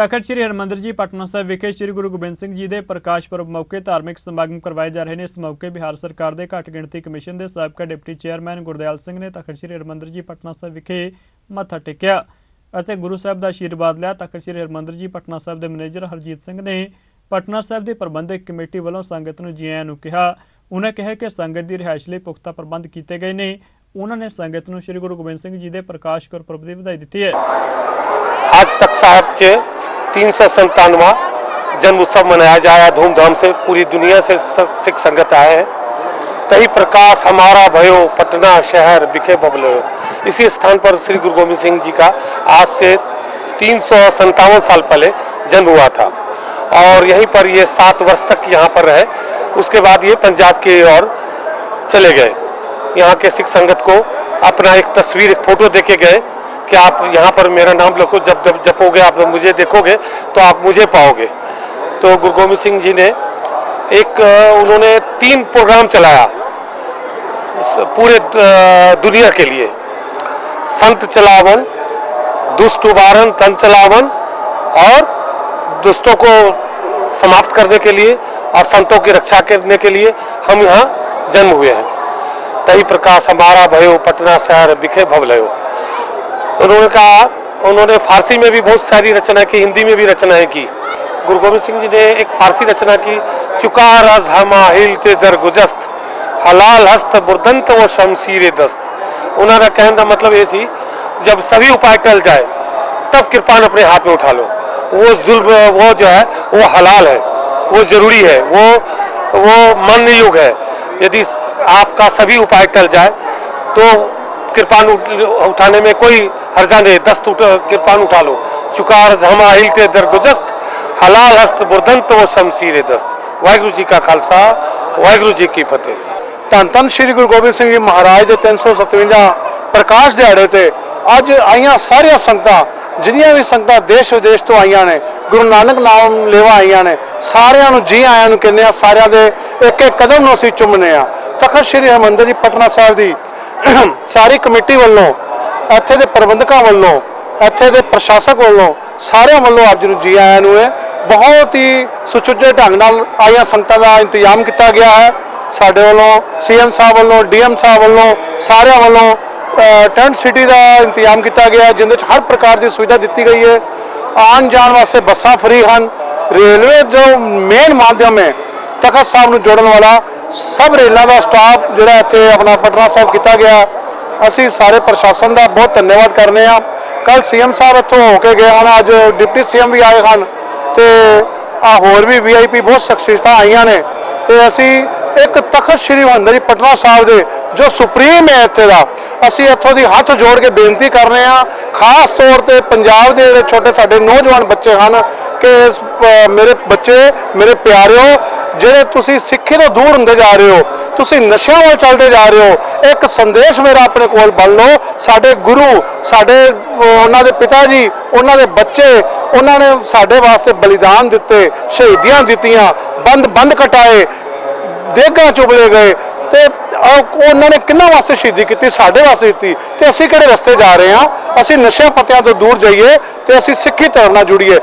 ਤਖਤ ਸ੍ਰੀ ਹਰਮੰਦਰ ਜੀ, ਪਟਨਾ ਸਾਹਿਬ ਵਿਖੇ ਸ੍ਰੀ ਗੁਰੂ ਗੋਬਿੰਦ ਸਿੰਘ ਜੀ ਦੇ ਪ੍ਰਕਾਸ਼ ਪੁਰਬ ਮੌਕੇ ਧਾਰਮਿਕ ਸਮਾਗਮ ਕਰਵਾਏ ਜਾ ਰਹੇ ਨੇ। ਇਸ ਮੌਕੇ ਬਿਹਾਰ ਸਰਕਾਰ ਦੇ ਘੱਟ ਗਿਣਤੀ ਕਮਿਸ਼ਨ ਦੇ ਸਾਬਕਾ ਡਿਪਟੀ ਚੇਅਰਮੈਨ ਗੁਰਦੇਵਾਲ ਸਿੰਘ ਨੇ ਤਖਤ ਸ੍ਰੀ ਹਰਮੰਦਰ ਜੀ, ਪਟਨਾ ਸਾਹਿਬ ਵਿਖੇ ਮੱਥਾ ਟੇਕਿਆ ਅਤੇ ਗੁਰੂ ਸਾਹਿਬ ਦਾ ਆਸ਼ੀਰਵਾਦ ਲਿਆ। ਤਖਤ ਸ੍ਰੀ ਹਰਮੰਦਰ ਜੀ, ਪਟਨਾ ਸਾਹਿਬ ਦੇ ਮੈਨੇਜਰ ਹਰਜੀਤ ਸਿੰਘ ਨੇ ਪਟਨਾ ਸਾਹਿਬ ਦੀ ਪ੍ਰਬੰਧਕ ਕਮੇਟੀ ਵੱਲੋਂ ਸੰਗਤ ਨੂੰ ਜੀ ਆਇਆਂ ਨੂੰ ਕਿਹਾ। ਉਹਨਾਂ ਕਿਹਾ ਕਿ ਸੰਗਤ ਦੀ ਰਿਹਾਇਸ਼ ਲਈ ਪੁਖਤਾ ਪ੍ਰਬੰਧ ਕੀਤੇ ਗਏ ਨੇ। ਉਹਨਾਂ ਨੇ ਸੰਗਤ ਨੂੰ ਸ੍ਰੀ ਗੁਰੂ ਗੋਬਿੰਦ ਸਿੰਘ ਜੀ ਦੇ ਪ੍ਰਕਾਸ਼ ਗੁਰਪੁਰਬ ਦੀ ਵਧਾਈ ਦਿੱਤੀ ਹੈ। ਅੱਜ ਤੱਕ ਸਾਹਿਬ 'ਚ तीन सौ संतानवा जन्म उत्सव मनाया जा जाया। धूमधाम से पूरी दुनिया से सिख संगत आए हैं। तही प्रकाश हमारा भयो, पटना शहर बिखे बबलो इसी स्थान पर श्री गुरु गोविंद सिंह जी का आज से तीन साल पहले जन्म हुआ था। और यहीं पर ये सात वर्ष तक यहाँ पर रहे। उसके बाद ये पंजाब की और चले गए। यहाँ के सिख संगत को अपना एक तस्वीर, एक फ़ोटो देके गए। कि आप यहाँ पर मेरा नाम लिखो, जब जब जपोगे, आप मुझे देखोगे तो आप मुझे पाओगे। तो गुरु गोविंद सिंह जी ने एक, उन्होंने तीन प्रोग्राम चलाया पूरे दुनिया के लिए। संत चलावन, दुष्ट उबारन तन चलावन और दुष्टों को समाप्त करने के लिए और संतों की रक्षा करने के लिए हम यहाँ जन्म हुए हैं। तही प्रकाश, हमारा भयो, पटना शहर बिखे भवलयो। उन्होंने कहा, उन्होंने फारसी में भी बहुत सारी रचना की, हिंदी में भी रचनाएँ की। गुरु गोविंद सिंह जी ने एक फारसी रचना की चुकार अज हमा हिलते दर गुजस्त, हलाल हस्त बुरदंत व शमशीर दस्त। उन्होंने कहने का मतलब ये सी जब सभी उपाय टल जाए, तब कृपान अपने हाथ में उठा लो। वो जुल्म, वो जो है, वो हलाल है, वो ज़रूरी है, वो वो मन युग है। यदि आपका सभी उपाय टल जाए तो कृपान उठाने में कोई हर्जा नहीं दस्त उठ कृपान उठा लो चुकार जमा हिलते दरगुजस्त हलाल हस्त बुरदंत व शमशीर दस्त वाहिगुरु जी का खालसा वाहिगुरु जी की फतेह ਧੰਨ ਧੰਨ ਸ੍ਰੀ ਗੁਰੂ ਗੋਬਿੰਦ ਸਿੰਘ ਜੀ ਮਹਾਰਾਜ ਦੇ 357 ਪ੍ਰਕਾਸ਼ ਦਿਹਾੜੇ ਤੇ ਅੱਜ ਆਈਆਂ ਸਾਰੀਆਂ ਸੰਗਤਾਂ ਜਿੰਨੀਆਂ ਵੀ ਸੰਗਤਾਂ ਦੇਸ਼ ਵਿਦੇਸ਼ ਤੋਂ ਆਈਆਂ ਨੇ ਗੁਰੂ ਨਾਨਕ ਨਾਮ ਲੈਵਾ ਆਈਆਂ ਨੇ ਸਾਰਿਆਂ ਨੂੰ ਜੀ ਆਇਆਂ ਨੂੰ ਕਹਿੰਦੇ ਆ ਸਾਰਿਆਂ ਦੇ ਇੱਕ ਇੱਕ ਕਦਮ ਨੂੰ ਅਸੀਂ ਚੁੰਮਨੇ ਆ ਤਖਤ ਸ੍ਰੀ ਹਰਿਮੰਦਰ ਜੀ ਪਟਨਾ ਸਾਹਿਬ ਦੀ ਸਾਰੀ ਕਮੇਟੀ ਵੱਲੋਂ ਇੱਥੇ ਦੇ ਪ੍ਰਬੰਧਕਾਂ ਵੱਲੋਂ ਇੱਥੇ ਦੇ ਪ੍ਰਸ਼ਾਸਕ ਵੱਲੋਂ ਸਾਰਿਆਂ ਵੱਲੋਂ ਅੱਜ ਨੂੰ ਜੀ ਆਇਆਂ ਨੂੰ ਹੈ ਬਹੁਤ ਹੀ ਸੁਚੱਜੇ ਢੰਗ ਨਾਲ ਆਈਆਂ ਸੰਗਤਾਂ ਦਾ ਇੰਤਜ਼ਾਮ ਕੀਤਾ ਗਿਆ ਹੈ। ਸਾਡੇ ਵੱਲੋਂ ਸੀਐਮ ਸਾਹਿਬ ਵੱਲੋਂ ਡੀਐਮ ਸਾਹਿਬ ਵੱਲੋਂ ਸਾਰਿਆਂ ਵੱਲੋਂ ਟੈਂਟ ਸਿਟੀ ਦਾ ਇੰਤਜ਼ਾਮ ਕੀਤਾ ਗਿਆ ਹੈ, ਜਿੰਦੇ ਵਿੱਚ ਹਰ ਪ੍ਰਕਾਰ ਦੀ ਸੁਵਿਧਾ ਦਿੱਤੀ ਗਈ ਹੈ। ਆਉਣ ਜਾਣ ਵਾਸਤੇ ਬੱਸਾਂ ਫ੍ਰੀ ਹਨ। ਰੇਲਵੇ ਜੋ ਮੇਨ ਮਾਧਿਅਮ ਹੈ ਤਖਤ ਸਾਹਿਬ ਨੂੰ ਜੋੜਨ ਵਾਲਾ ਸਭ ਰੇਲਾਂ ਦਾ ਸਟਾਫ ਜਿਹੜਾ ਇੱਥੇ ਆਪਣਾ ਪਟਨਾ ਸਾਹਿਬ ਕੀਤਾ ਗਿਆ। ਅਸੀਂ ਸਾਰੇ ਪ੍ਰਸ਼ਾਸਨ ਦਾ ਬਹੁਤ ਧੰਨਵਾਦ ਕਰਨੇ ਆ। ਕੱਲ ਸੀਐਮ ਸਾਹਿਬ ਇੱਥੋਂ ਹੋ ਕੇ ਗਏ ਹਨ, ਅੱਜ ਡਿਪਟੀ ਸੀਐਮ ਵੀ ਆਏ ਹਨ ਤੇ ਆ ਹੋਰ ਵੀ ਵੀਆਈਪੀ ਬਹੁਤ ਸ਼ਖਸੀਅਤਾਂ ਆਈਆਂ ਨੇ। ਤੇ ਅਸੀਂ ਇੱਕ ਤਖਤ ਸ੍ਰੀ ਹਰਿਮੰਦਰ ਜੀ ਪਟਨਾ ਸਾਹਿਬ ਦੇ, ਜੋ ਸੁਪਰੀਮ ਹੈ ਇੱਥੇ ਦਾ, ਅਸੀਂ ਇੱਥੋਂ ਦੀ ਹੱਥ ਜੋੜ ਕੇ ਬੇਨਤੀ ਕਰ ਰਹੇ ਹਾਂ ਖਾਸ ਤੌਰ ਤੇ ਪੰਜਾਬ ਦੇ ਜਿਹੜੇ ਛੋਟੇ ਸਾਡੇ ਨੌਜਵਾਨ ਬੱਚੇ ਹਨ ਕਿ ਮੇਰੇ ਬੱਚੇ, ਮੇਰੇ ਪਿਆਰਿਓ, ਜਿਹੜੇ ਤੁਸੀਂ ਸਿੱਖੀ ਤੋਂ ਦੂਰ ਹੁੰਦੇ ਜਾ ਰਹੇ ਹੋ ਤੁਸੀਂ ਨਸ਼ਿਆਂ ਵੱਲ ਚੱਲਦੇ ਜਾ ਰਹੇ ਹੋ, ਇੱਕ ਸੰਦੇਸ਼ ਮੇਰਾ ਆਪਣੇ ਕੋਲ ਬਲ ਲਓ। ਸਾਡੇ ਗੁਰੂ, ਸਾਡੇ ਉਹਨਾਂ ਦੇ ਪਿਤਾ ਜੀ, ਉਹਨਾਂ ਦੇ ਬੱਚੇ, ਉਹਨਾਂ ਨੇ ਸਾਡੇ ਵਾਸਤੇ ਬਲੀਦਾਨ ਦਿੱਤੇ, ਸ਼ਹੀਦੀਆਂ ਦਿੱਤੀਆਂ, ਬੰਦ ਬੰਦ ਕਟਾਏ, ਦੇਗਾਂ ਚੁਗਲੇ ਗਏ ਤੇ ਉਹਨਾਂ ਨੇ ਕਿੰਨਾ ਵਾਸਤੇ ਸ਼ਹੀਦੀ ਕੀਤੀ? ਸਾਡੇ ਵਾਸਤੇ ਦਿੱਤੀ। ਤੇ ਅਸੀਂ ਕਿਹੜੇ ਰਸਤੇ ਜਾ ਰਹੇ ਹਾਂ? ਅਸੀਂ ਨਸ਼ਿਆਂ ਪੱਤਿਆਂ ਤੋਂ ਦੂਰ ਜਾਈਏ ਤੇ ਅਸੀਂ ਸਿੱਖੀ ਧਰਮ ਨਾਲ ਜੁੜੀਏ।